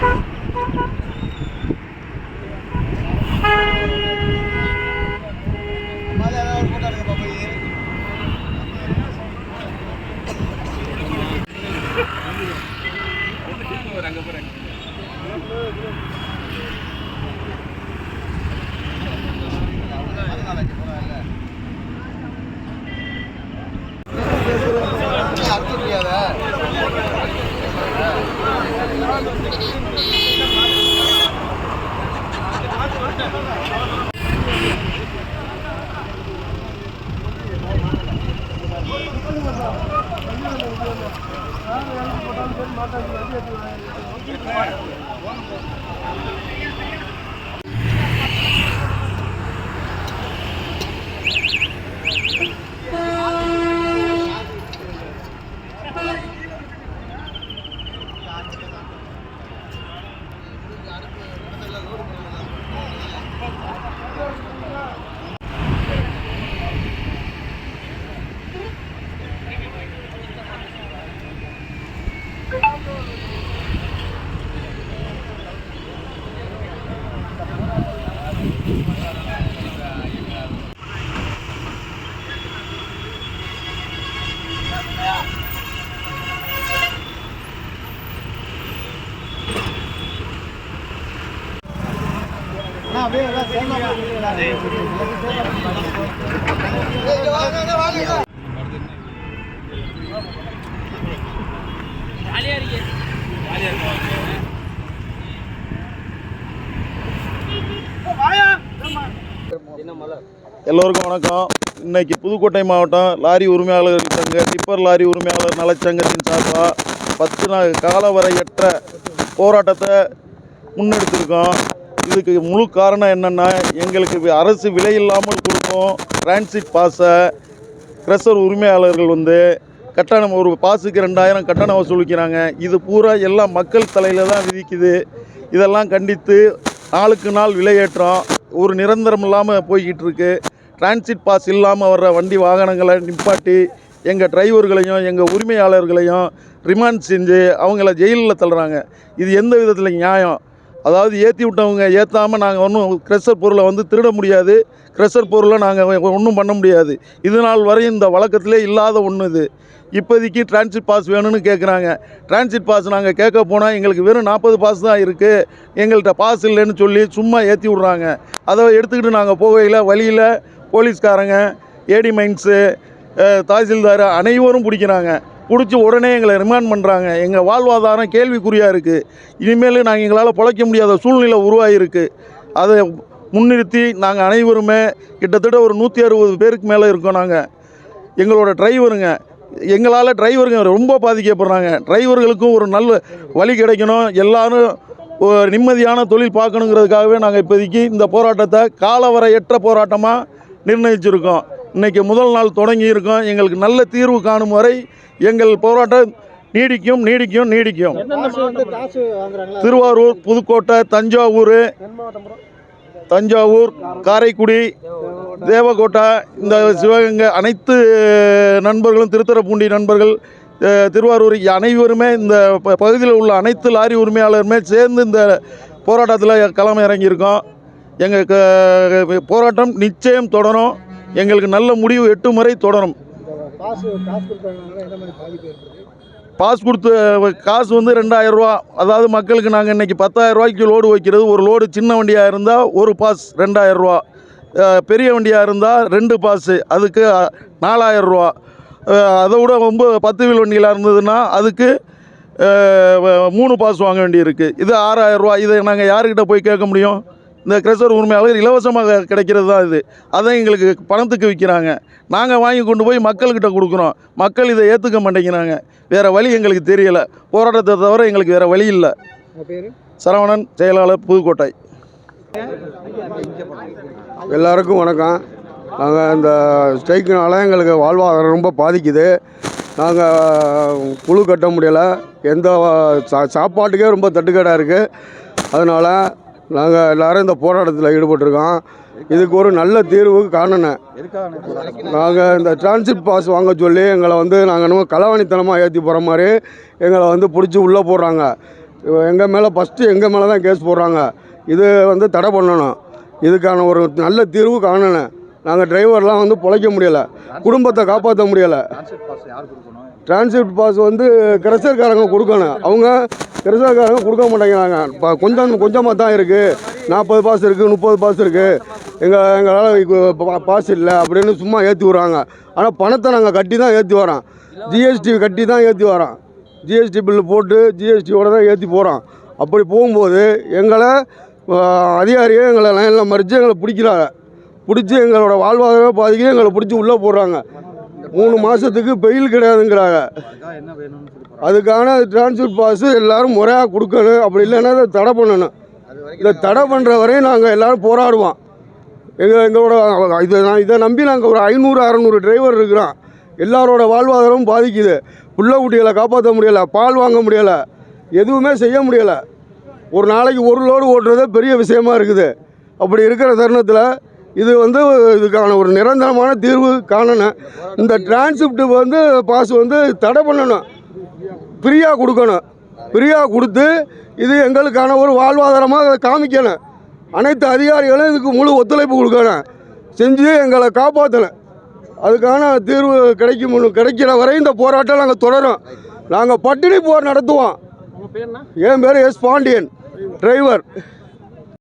Ha ha! போட்டாலும் சரி மாட்டாங்க எல்லோருக்கும் வணக்கம். இன்னைக்கு புதுக்கோட்டை மாவட்டம் லாரி உரிமையாளர்கள் சங்க டிப்பர் லாரி உரிமையாளர் நலச்சங்கத்தின் சார்பாக பத்து நாள் காலவரையற்ற போராட்டத்தை முன்னெடுத்திருக்கோம். இதுக்கு முழு காரணம் என்னென்னா எங்களுக்கு அரசு விலை இல்லாமல் கொடுக்கும் டிரான்சிட் பாஸை க்ரெஷர் உரிமையாளர்கள் வந்து கட்டணம் ஒரு பாஸுக்கு ரெண்டாயிரம் கட்டணம் வசூலிக்கிறாங்க. இது பூரா எல்லாம் மக்கள் தலையில் தான் விதிக்குது. இதெல்லாம் கண்டித்து நாளுக்கு நாள் விலையேற்றம் ஒரு நிரந்தரம் இல்லாமல் போய்கிட்டு இருக்கு. டிரான்சிட் பாஸ் இல்லாமல் வர்ற வண்டி வாகனங்களை நிப்பாட்டி எங்கள் டிரைவர்களையும் எங்கள் உரிமையாளர்களையும் ரிமாண்ட் செஞ்சு அவங்கள ஜெயிலில் தள்ளுறாங்க. இது எந்த விதத்தில் நியாயம்? அதாவது ஏற்றி விட்டவங்க ஏற்றாமல் நாங்கள் ஒன்றும் க்ரெஷர் பொருளை வந்து திருட முடியாது. க்ரெஷர் பொருளை நாங்கள் ஒன்றும் பண்ண முடியாது. இது நாள் வரை இந்த வழக்கத்திலே இல்லாத ஒன்று இது. இப்போதைக்கு டிரான்சிட் பாஸ் வேணும்னு கேட்குறாங்க டிரான்சிட் பாஸ் நாங்கள் கேட்க போனால் எங்களுக்கு வெறும் நாற்பது பாஸ் தான் இருக்குது எங்கள்கிட்ட பாஸ் இல்லைன்னு சொல்லி சும்மா ஏற்றி விட்றாங்க. அதை எடுத்துக்கிட்டு நாங்கள் போகையில் வழியில் போலீஸ்காரங்க ஏடி மைன்ஸு தாசில்தார் அனைவரும் பிடிக்கிறாங்க. பிடிச்சி உடனே எங்களை ரிமாண்ட் பண்ணுறாங்க எங்கள் வாழ்வாதாரம் கேள்விக்குறியாக இருக்குது இனிமேல் நாங்கள் எங்களால் பிழைக்க முடியாத சூழ்நிலை உருவாகியிருக்கு அதை முன்னிறுத்தி நாங்கள் அனைவருமே கிட்டத்தட்ட ஒரு நூற்றி அறுபது பேருக்கு மேலே இருக்கோம் நாங்கள் எங்களோட டிரைவருங்க எங்களால் டிரைவருங்க ரொம்ப பாதிக்கப்படுறாங்க. டிரைவர்களுக்கும் ஒரு நல்ல வழி கிடைக்கணும். எல்லாரும் ஒரு நிம்மதியான தொழில் பார்க்கணுங்கிறதுக்காகவே நாங்கள் இப்போதைக்கு இந்த போராட்டத்தை காலவரையற்ற போராட்டமாக நிர்ணயிச்சிருக்கோம். இன்றைக்கி முதல் நாள் தொடங்கி இருக்கோம் எங்களுக்கு நல்ல தீர்வு காணும் வரை எங்கள் போராட்டம் நீடிக்கும் நீடிக்கும் நீடிக்கும். திருவாரூர் புதுக்கோட்டை தஞ்சாவூர். தஞ்சாவூர் காரைக்குடி தேவகோட்டை. இந்த சிவகங்கை அனைத்து நண்பர்களும் திருத்துறைப்பூண்டி நண்பர்கள் திருவாரூர் அனைவருமே இந்த ப- பகுதியில் உள்ள அனைத்து லாரி உரிமையாளருமே சேர்ந்து இந்த போராட்டத்தில் களம் இறங்கியிருக்கோம். எங்கள் போராட்டம் நிச்சயம் தொடரும். எங்களுக்கு நல்ல முடிவு எட்டு முறை தொடரும். பாஸ் கொடுத்த காசு வந்து ரெண்டாயிரம் ரூபா. அதாவது மக்களுக்கு நாங்கள் இன்றைக்கி பத்தாயிரம் ரூபாய்க்கு லோடு வைக்கிறது. ஒரு லோடு சின்ன வண்டியாக இருந்தால் ஒரு பாஸ் அஹ் பெரிய வண்டியாக இருந்தால் ரெண்டு பாஸு. அதுக்கு அஹ் அதை விட ரொம்ப பத்து வீல் வண்டியில் இருந்ததுன்னா அதுக்கு மூணு பாஸ் வாங்க வேண்டியிருக்கு. இது ஆறாயிரம் ரூபா. இதை நாங்கள் யாருக்கிட்ட போய் கேட்க முடியும்? இந்த க்ரெஷர் உரிமையாளர் இலவசமாக கிடைக்கிறது தான் இது. அதை எங்களுக்கு பணத்துக்கு விற்கிறாங்க நாங்கள் வாங்கி கொண்டு போய் மக்கள்கிட்ட கொடுக்குறோம். மக்கள் இதை ஏற்றுக்க மாட்டேங்கிறாங்க. வேறு வழி எங்களுக்கு தெரியலை. போராட்டத்தை தவிர எங்களுக்கு வேறு வழி இல்லை. பேர் சரவணன் செயலாளர் புதுக்கோட்டை. எல்லாருக்கும் வணக்கம். நாங்கள் இந்த ஸ்ட்ரைக்கினால எங்களுக்கு வாழ்வாதாரம் ரொம்ப பாதிக்குது. நாங்கள் குழு கட்ட முடியலை. எந்த சா சாப்பாட்டுக்கே ரொம்ப தட்டுக்கேடாக இருக்குது அதனால் நாங்கள் எல்லோரும் இந்த போராட்டத்தில் ஈடுபட்டிருக்கோம். இதுக்கு ஒரு நல்ல தீர்வு காணணும் நாங்கள் இந்த டிரான்சிட் பாஸ் வாங்க சொல்லி எங்களை வந்து நாங்கள் நம்ம களவாணித்தனமாக ஏற்றி போகிற மாதிரி எங்களை வந்து பிடிச்சி உள்ளே போடுறாங்க. எங்கள் மேலே ஃபஸ்ட்டு எங்கள் மேலே தான் கேஸ் போடுறாங்க. இது வந்து தடை பண்ணணும். இதுக்கான ஒரு நல்ல தீர்வு காணணும் நாங்கள் டிரைவர்லாம் வந்து பொழைக்க முடியலை. குடும்பத்தை காப்பாற்ற முடியலை. டிரான்சிட் பாஸ் வந்து கிரசர்காரங்க கொடுக்கணும். அவங்க கிரசர்காரங்க கொடுக்க மாட்டேங்கிறாங்க. இப்போ கொஞ்சம் கொஞ்சமாக தான் இருக்குது நாற்பது பாஸ் இருக்குது முப்பது பாஸ் இருக்குது எங்கள் எங்களால் பாஸ் இல்லை அப்படின்னு சும்மா ஏற்றி விட்றாங்க. ஆனால் பணத்தை நாங்கள் கட்டி தான் ஏற்றி வரோம். ஜிஎஸ்டி கட்டி தான் ஏற்றி வரோம். ஜிஎஸ்டி பில்லு போட்டு ஜிஎஸ்டியோட தான் ஏற்றி போகிறோம் அப்படி போகும்போது எங்களை அதிகாரியே எங்களை லைனில் மறித்து எங்களை பிடிக்கிறாங்க பிடிச்சி எங்களோட வாழ்வாதாரம் பாதிக்க எங்களை பிடிச்சி உள்ளே போடுறாங்க. மூணு மாதத்துக்கு பெயில் கிடையாதுங்கிறாங்க. அதுக்கான டிரான்ஸ்போர்ட் பாஸு எல்லாரும் முறையாக கொடுக்கணும். அப்படி இல்லைன்னா அதை தடை பண்ணணும். இதை தடை பண்ணுற வரையும் நாங்கள் எல்லோரும் போராடுவோம். எங்கள் எங்களோட இதை நான் இதை நம்பி நாங்கள் ஒரு ஐநூறு அறநூறு டிரைவர் இருக்கிறோம் எல்லாரோட வாழ்வாதாரமும் பாதிக்குது. புள்ள குட்டிகளை காப்பாற்ற முடியலை பால் வாங்க முடியலை எதுவுமே செய்ய முடியலை. ஒரு நாளைக்கு ஒரு லோடு ஓட்டுறதே பெரிய விஷயமா இருக்குது. அப்படி இருக்கிற தருணத்தில் இது வந்து இதுக்கான ஒரு நிரந்தரமான தீர்வு காணணும். இந்த டிரான்ஸ்பிப்ட் வந்து பாஸ் வந்து தடை பண்ணணும். ஃப்ரீயாக கொடுக்கணும். ஃப்ரீயாக கொடுத்து இது எங்களுக்கான ஒரு வாழ்வாதாரமாக அதை காமிக்கணும். அனைத்து அதிகாரிகளும் இதுக்கு முழு ஒத்துழைப்பு கொடுக்கணும். செஞ்சு எங்களை காப்பாற்றணும் அதுக்கான தீர்வு கிடைக்கும் கிடைக்கிற வரை இந்த போராட்டம் நாங்கள் தொடரும். நாங்கள் பட்டினி போர் நடத்துவோம். என் பேர் எஸ் பாண்டியன். டிரைவர்